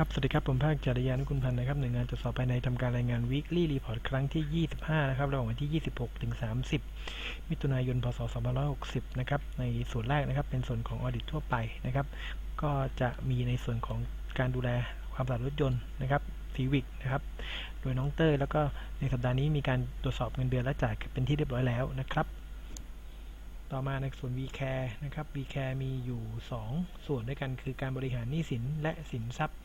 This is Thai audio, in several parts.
ครับ สวัสดีครับ ผมภาคจริยานุคุณพันธ์นะครับหน่วยงานตรวจสอบภายในทำการรายงาน weekly report ครั้งที่ 25 นะครับ ระหว่างวันที่ 26 ถึง 30 มิถุนายน พศ 2560 นะครับ ในส่วนแรกนะครับ เป็นส่วนของ audit ทั่วไปนะครับ ก็จะมีในส่วนของการดูแลความสะอาดรถยนต์นะครับซีวิกนะครับ โดยน้องเต้ยแล้วก็ในสัปดาห์นี้มีการตรวจสอบเงินเดือนและจ่ายเป็นที่เรียบร้อยแล้วนะครับ ต่อมาในส่วน VCare นะครับ VCare มีอยู่ 2 ส่วนด้วยกันคือการบริหารหนี้สินและสินทรัพย์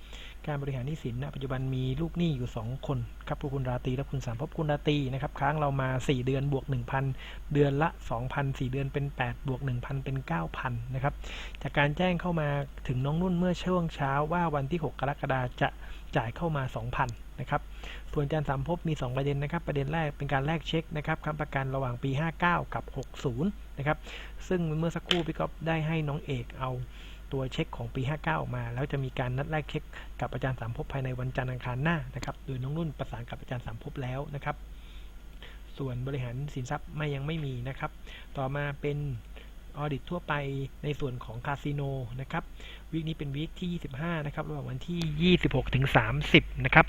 การบริหารหนี้สินณปัจจุบันมีลูกหนี้อยู่ 2 คนครับคุณราตรีและคุณสามภพคุณราตรีนะครับค้างเรามา 4 เดือนบวก 1,000 เดือนละ 2,000 4 เดือนเป็น 8 บวก 1,000 เป็น 9,000 นะครับ จากการแจ้งเข้ามาถึงน้องนุ่นเมื่อช่วงเช้าว่าวันที่ 6 กรกฎาคมจะจ่ายเข้ามา 2,000 นะครับส่วนอาจารย์สามภพมี 2 ประเด็นนะครับ ประเด็นแรกเป็นการแลกเช็คนะครับค้ำประกันระหว่างปี 59 กับ 60 นะครับ ซึ่งเมื่อสักครู่พี่ก๊อฟได้ให้น้องเอกเอาตัวเช็คของปี 59 ออกมา แล้วจะมีการนัดแลกเช็คกับอาจารย์สามภพภายในวันจันทร์อังคารหน้านะครับ โดยน้องนุ่นประสานกับอาจารย์สามภพแล้วนะครับ ส่วนบริหารสินทรัพย์ไม่ยังไม่มีนะครับ ต่อมาเป็น ออดิตทั่วไปในส่วนของคาสิโนนะครับวีคนี้เป็นวีคที่ 25 นะครับระหว่างวันที่ 26 ถึง 30 นะครับ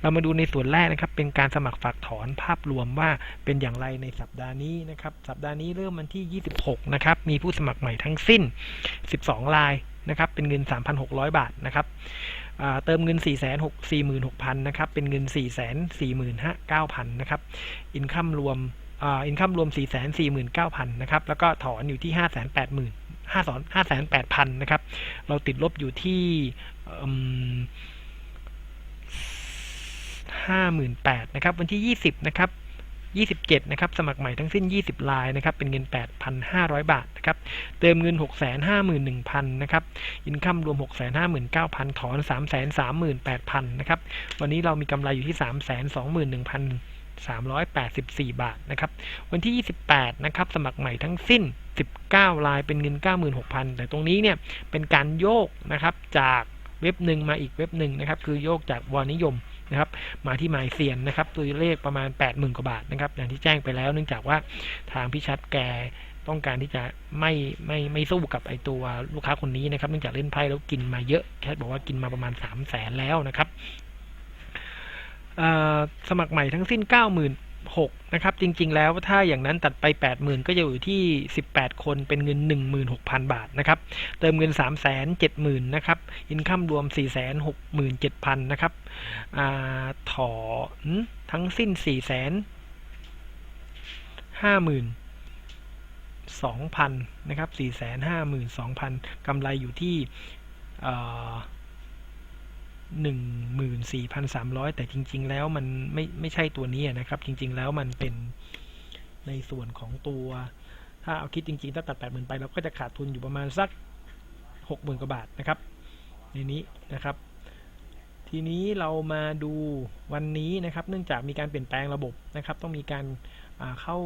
เรามาดูในส่วนแรกนะครับ เป็นการสมัครฝากถอนภาพรวมว่าเป็นอย่างไรในสัปดาห์นี้นะครับ สัปดาห์นี้เริ่มวันที่ 26 นะครับ มีผู้สมัครใหม่ทั้งสิ้น 12 รายนะครับ เป็นเงิน 3,600 บาทนะครับเติมเงิน 4 6 4 6 0 0 0 นะครับ เป็นเงิน 4 4 5 9 0 0นะครับ อินคัมรวม อินคัมรวม 4 4 9 0 0 0 นะครับ แล้วก็ถอนอยู่ที่ 5 8 0 0 0 0 5 5 8 0 0 0 นะครับ เราติดลบอยู่ที่ห้าหมื่นแปดนะครับ วันที่ยี่สิบนะครับยี่สิบเจ็ดนะครับ สมัครใหม่ทั้งสิ้นยี่สิบลายนะครับ เป็นเงินแปดพันห้าร้อยบาทนะครับ เติมเงินหกแสนห้าหมื่นหนึ่งพันนะครับ อินคัมรวมหกแสนห้าหมื่นเก้าพันถอนสามแสนสามหมื่นแปดพันนะครับ วันนี้เรามีกำไรอยู่ที่สามแสนสองหมื่นหนึ่งพัน สามร้อยแปดสิบสี่บาทนะครับ วันที่ยี่สิบแปดนะครับ สมัครใหม่ทั้งสิ้น 19ลายเป็นเงิน 96,000 แต่ตรงนี้เนี่ย เป็นการโยกนะครับ จากเว็บหนึ่งมาอีกเว็บหนึ่งนะครับ คือโยกจากวอนิยมนะครับ มาที่หมายเซียนนะครับ ตัวเลขประมาณ 80,000 กว่าบาทนะครับ อย่างที่แจ้งไปแล้ว เนื่องจากว่าทางพิชัดแกต้องการที่จะไม่ไม่ไม่สู้กับไอตัวลูกค้าคนนี้นะครับ เนื่องจากเล่นไพ่แล้วกินมาเยอะแคทบอกว่ากินมาประมาณ 3 0 0แสนแล้วนะครับ สมัครใหม่ทั้งสิ้น90,000 6นะครับ จริง ๆ แล้วถ้าอย่างนั้นตัดไป 80,000 ก็จะอยู่ที่ 18 คนเป็นเงิน 16,000 บาทนะครับ เติมเงิน 370,000 นะครับอินคัมรวม 467,000 นะครับอถอนทั้งสิ้น 452,000 นะครับ 452,000กำไรอยู่ที่ หนึ่งหมื่นสี่พันสามร้อยแต่จริง ๆ แล้วมันไม่ไม่ใช่ตัวนี้นะครับ จริง ๆ แล้วมันเป็นในส่วนของตัว ถ้าเอาคิดจริง ๆ ถ้าตัดแปดหมื่นไปเราก็จะขาดทุนอยู่ประมาณสักหกหมื่นกว่าบาทนะครับ ในนี้นะครับ ทีนี้เรามาดูวันนี้นะครับ เนื่องจากมีการเปลี่ยนแปลงระบบนะครับ ต้องมีการเข้า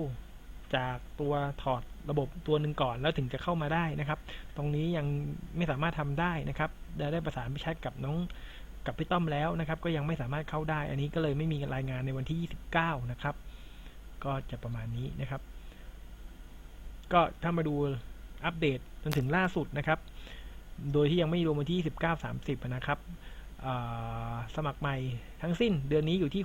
จากตัวถอดระบบตัวหนึ่งก่อนแล้วถึงจะเข้ามาได้นะครับ ตรงนี้ยังไม่สามารถทำได้นะครับได้ได้ประสานพิชัดกับน้อง กับพี่ต้อมแล้วนะครับ ก็ยังไม่สามารถเข้าได้ อันนี้ก็เลยไม่มีรายงานในวันที่ 29 นะครับ ก็จะประมาณนี้นะครับ ก็ถ้ามาดูอัปเดตจนถึงล่าสุดนะครับ โดยที่ยังไม่รวมวันที่ 29 30 นะครับสมัครใหม่ทั้งสิ้นเดือนนี้อยู่ที่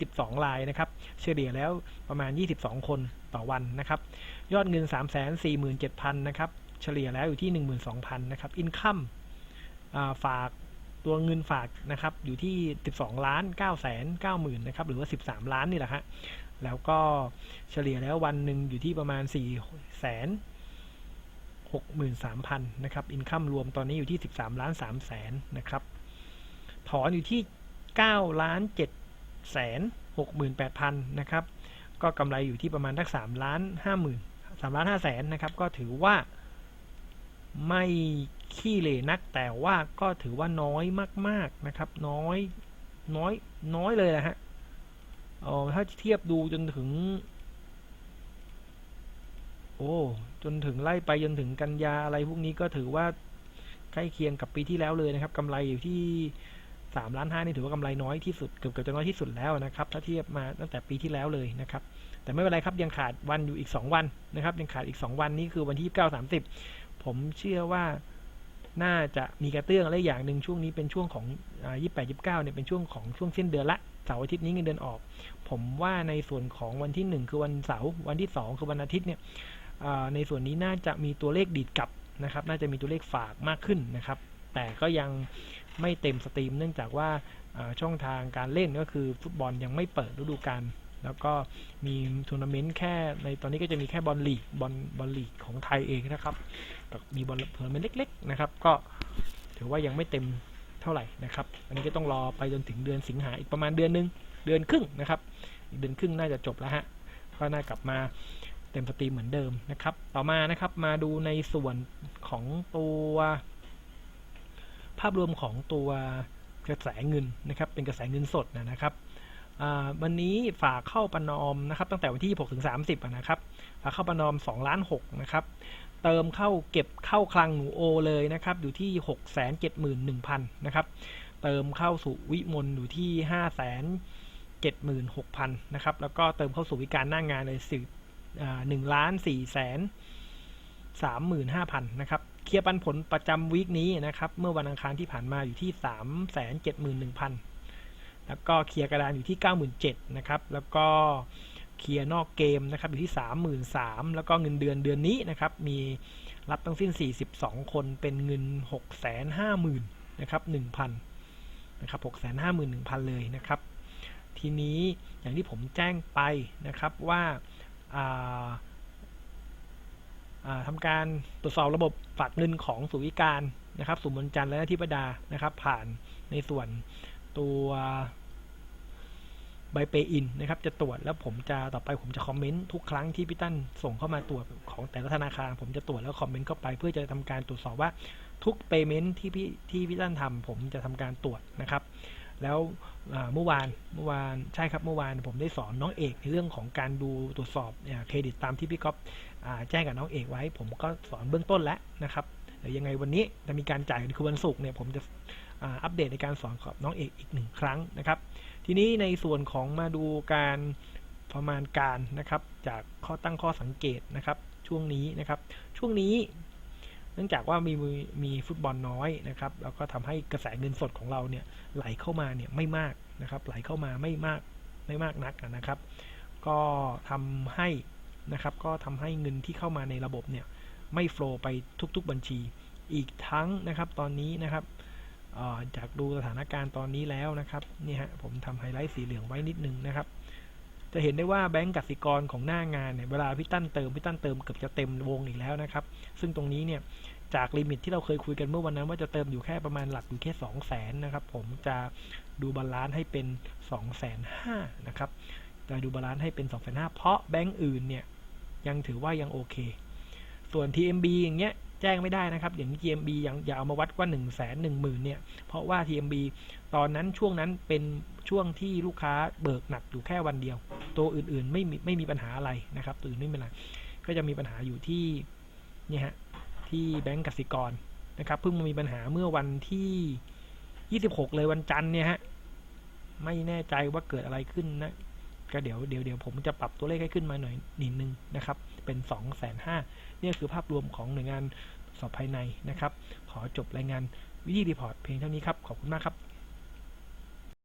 622ลายนะครับ เฉลี่ยแล้วประมาณ 22 คนต่อวันนะครับ ยอดเงิน 347,000 นะครับ เฉลี่ยแล้วอยู่ที่ 12,000 นะครับ อินคัมฝาก ตัวเงินฝากนะครับอยู่ที่ 12ล้าน9แสน9หมื่นนะครับหรือว่า 13 ล้านนี่แหละฮะแล้วก็เฉลี่ยแล้ววันหนึ่งอยู่ที่ประมาณ4แสน63,000นะครับอินคัมรวมตอนนี้อยู่ที่ 13ล้าน3แสนนะครับถอนอยู่ที่9ล้าน7แสน68,000นะครับก็กำไรอยู่ที่ประมาณทัก3ล้าน5หมื่น3ล้าน5แสนนะครับก็ถือว่าไม่ ขี้เหร่นักแต่ว่าก็ถือว่าน้อยมาก ๆนะครับ น้อยน้อยน้อยเลยนะฮะเออถ้าเทียบดูจนถึง โอ้จนถึงไล่ไปจนถึงกันยาอะไรพวกนี้ก็ถือว่าใกล้เคียงกับปีที่แล้วเลยนะครับกำไรอยู่ที่สามล้านห้านี่ถือว่ากำไรน้อยที่สุดเกือบเกือบจะน้อยที่สุดแล้วนะครับ ถ้าเทียบมาตั้งแต่ปีที่แล้วเลยนะครับ แต่ไม่เป็นไรครับยังขาดวันอยู่อีก 2 วันนะครับ ยังขาดอีก 2 วันนี้คือวันที่ 29 30 ผมเชื่อว่า น่าจะมีกระเตื้องและอย่างหนึ่งช่วงนี้เป็นช่วงของยี่แปดยี่เก้าเนี่ยเป็นช่วงของช่วงสิ้นเดือนละเสาร์อาทิตย์นี้เงินเดือนออก ผมว่าในส่วนของวันที่หนึ่งคือวันเสาร์วันที่สองคือวันอาทิตย์เนี่ยในส่วนนี้น่าจะมีตัวเลขดีดกลับนะครับ น่าจะมีตัวเลขฝากมากขึ้นนะครับ แต่ก็ยังไม่เต็มสตรีมเนื่องจากว่าช่องทางการเล่นก็คือฟุตบอลยังไม่เปิดฤดูกาล แล้วก็มีทัวร์นาเมนต์แค่ในตอนนี้ก็จะมีแค่บอลลีกบอลบอลลีกของไทยเองนะครับมีบอลทัวร์นาเมนต์เล็ก ๆ นะครับ ก็ถือว่ายังไม่เต็มเท่าไหร่นะครับ อันนี้ก็ต้องรอไปจนถึงเดือนสิงหาอีกประมาณเดือนหนึง เดือนครึ่งนะครับ อีกเดือนครึ่งน่าจะจบแล้วฮะก็น่ากลับมาเต็มสตรีมเหมือนเดิมนะครับ ต่อมานะครับมาดูในส่วนของตัวภาพรวมของตัวกระแสเงินนะครับ เป็นกระแสเงินสดนะครับ วันนี้ฝากเข้าประนอมนะครับ ตั้งแต่วันที่ 6 ถึง 30นะครับฝากเข้าประนอม2ล้าน6นะครับเติมเข้าเก็บเข้าคลังหนูโอเลยนะครับอยู่ที่ 6 7 1 0 0 0นะครับเติมเข้าสู่วิมลอยู่ที่ 5 7 6 0 0 0นะครับแล้วก็เติมเข้าสู่วิการหน้างงานเลยสิบหนึ่งล้านสี่แสนสามหมื่นห้าพันนะครับเคลียร์ปันผลประจำวีคนี้นะครับเมื่อวันอังคารที่ผ่านมาอยู่ที่สามแสนเจ็ดหมื่นหนึ่งพัน แล้วก็เคลียร์กระดานอยู่ที่เก้าหมื่นเจ็ดนะครับ แล้วก็เคลียร์นอกเกมนะครับอยู่ที่สามหมื่นสามแล้วก็เงินเดือนเดือนนี้นะครับมีรับทั้งสิ้นสี่สิบสองคนเป็นเงินหกแสนห้าหมื่นนะครับหนึ่งพันนะครับหกแสนห้าหมื่นหนึ่งพันเลยนะครับ ทีนี้อย่างที่ผมแจ้งไปนะครับว่าาาทำการตรวจสอบระบบฝากเงินของสุวิการนะครับสุมนจันทร์และที่ประดานะครับ ผ่านในส่วน ตัวใบเปอินนะครับ จะตรวจแล้วผมจะต่อไปผมจะคอมเมนต์ทุกครั้งที่พี่ตั้นส่งเข้ามาตรวจของแต่ละธนาคาร ผมจะตรวจแล้วคอมเมนต์เข้าไป เพื่อจะทำการตรวจสอบว่าทุกเปเมนต์ที่พี่ที่พี่ตั้นทำผมจะทำการตรวจนะครับ แล้วเมื่อวานเมื่อวานใช่ครับเมื่อวานผมได้สอนน้องเอกในเรื่องของการดูตรวจสอบเครดิตตามที่พี่ก๊อฟแจ้งกับน้องเอกไว้ ผมก็สอนเบื้องต้นแล้วนะครับ เดี๋ยวยังไงวันนี้จะมีการจ่ายคือวันศุกร์เนี่ยผมจะอัปเดตในการสอนกับน้องเอกอีกหนึ่งครั้งนะครับ ทีนี้ในส่วนของมาดูการประมาณการนะครับ จากข้อตั้งข้อสังเกตนะครับ ช่วงนี้นะครับ ช่วงนี้เนื่องจากว่ามีมีมีฟุตบอลน้อยนะครับแล้วก็ทำให้กระแสเงินสดของเราเนี่ยไหลเข้ามาเนี่ยไม่มากนะครับ ไหลเข้ามาไม่มากไม่มากนักนะครับ ก็ทำให้นะครับ ก็ทำให้เงินที่เข้ามาในระบบเนี่ย ไม่โฟล์ไปทุกๆบัญชี อีกทั้งนะครับตอนนี้นะครับจากดูสถานการณ์ตอนนี้แล้วนะครับนี่ฮะผมทำไฮไลท์สีเหลืองไว้นิดนึงนะครับ จะเห็นได้ว่าแบงก์กสิกรของหน้างานเนี่ยเวลาพี่ตั้นเติมพี่ตั้นเติมเกือบจะเต็มวงอีกแล้วนะครับ ซึ่งตรงนี้เนี่ยจากลิมิตที่เราเคยคุยกันเมื่อวันนั้นว่าจะเติมอยู่แค่ประมาณหลักอยู่แค่2 0 0แสนนะครับ ผมจะดูบาลานซ์ให้เป็น2องแสนห้านะครับจะดูบาลานซ์ให้เป็น2องแสนห้าเพราะแบงก์อื่นเนี่ยยังถือว่ายังโอเค ส่วน TMB อย่างเงี้ยแจ้งไม่ได้นะครับอย่าง TMB อยังอย่าเอามาวัดว่า1นึ่งแสนหนึ่งหมื่นเนี่ยเพราะว่า TMB ตอนนั้นช่วงนั้นเป็นช่วงที่ลูกค้าเบิกหนักอยู่แค่วันเดียว ตัวอื่นๆไม่มีไม่มีปัญหาอะไรนะครับตัวอื่นไม่มีปัญหาก็จะมีปัญหาอยู่ที่เนี่ยฮะที่แบงก์กสิกรนะครับเพิ่งมามีปัญหาเมื่อวันที่ 26 เลยวันจันทร์เนี่ยฮะไม่แน่ใจว่าเกิดอะไรขึ้นนะก็เดี๋ยวเดี๋ยวเดี๋ยวผมจะปรับตัวเลขให้ขึ้นมาหน่อยนิดนึงนะครับ เป็น2องแสนห้านี่คือภาพรวมของหน่วยงานสอบภายในนะครับ ขอจบรายงานวิธีรีพอร์ตเพียงเท่านี้ครับ ขอบคุณมากครับ